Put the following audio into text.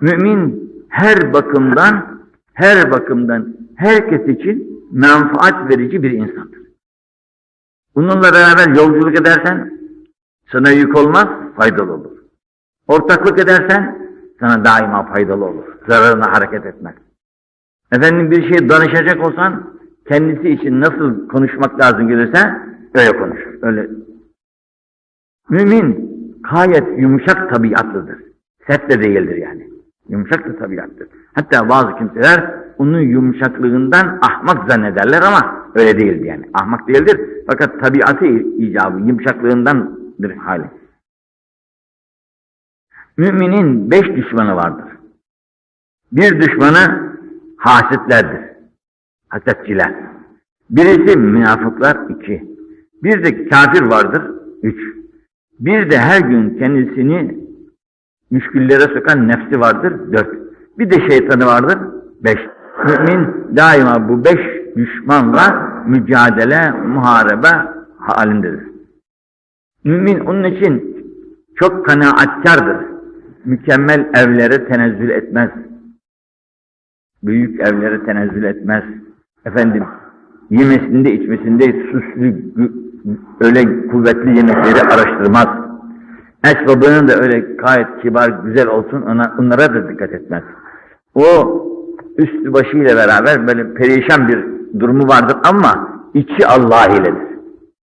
Mümin her bakımdan, her bakımdan herkes için menfaat verici bir insandır. Bununla beraber yolculuk edersen sana yük olmaz, faydalı olur. Ortaklık edersen sana daima faydalı olur. Zararına hareket etmez. Efendim bir şey danışacak olsan kendisi için nasıl konuşmak lazım gelirse öyle konuşur. Öyle. Mümin gayet yumuşak tabiatlıdır. Sert de değildir yani. Yumuşak da tabiattır. Hatta bazı kimseler onun yumuşaklığından ahmak zannederler ama öyle değildir yani. Ahmak değildir fakat tabiatı icabı yumuşaklığındandır hali. Müminin beş düşmanı vardır. Bir düşmanı hasitlerdir. Hasetçiler. Birisi münafıklar iki. Bir de kafir vardır üç. Bir de her gün kendisini müşküllere sokan nefsi vardır dört. Bir de şeytanı vardır beş. Mümin daima bu beş düşmanla mücadele, muharebe halindedir. Mümin onun için çok kanaatkardır. Mükemmel evlere tenezzül etmez. Büyük evlere tenezzül etmez. Efendim, yemesinde içmesinde süslü, öyle kuvvetli yemekleri araştırmaz. Esbabının da öyle gayet kibar, güzel olsun, ona, onlara da dikkat etmez. O üstü başıyla beraber böyle perişan bir durumu vardır ama içi Allah iledir.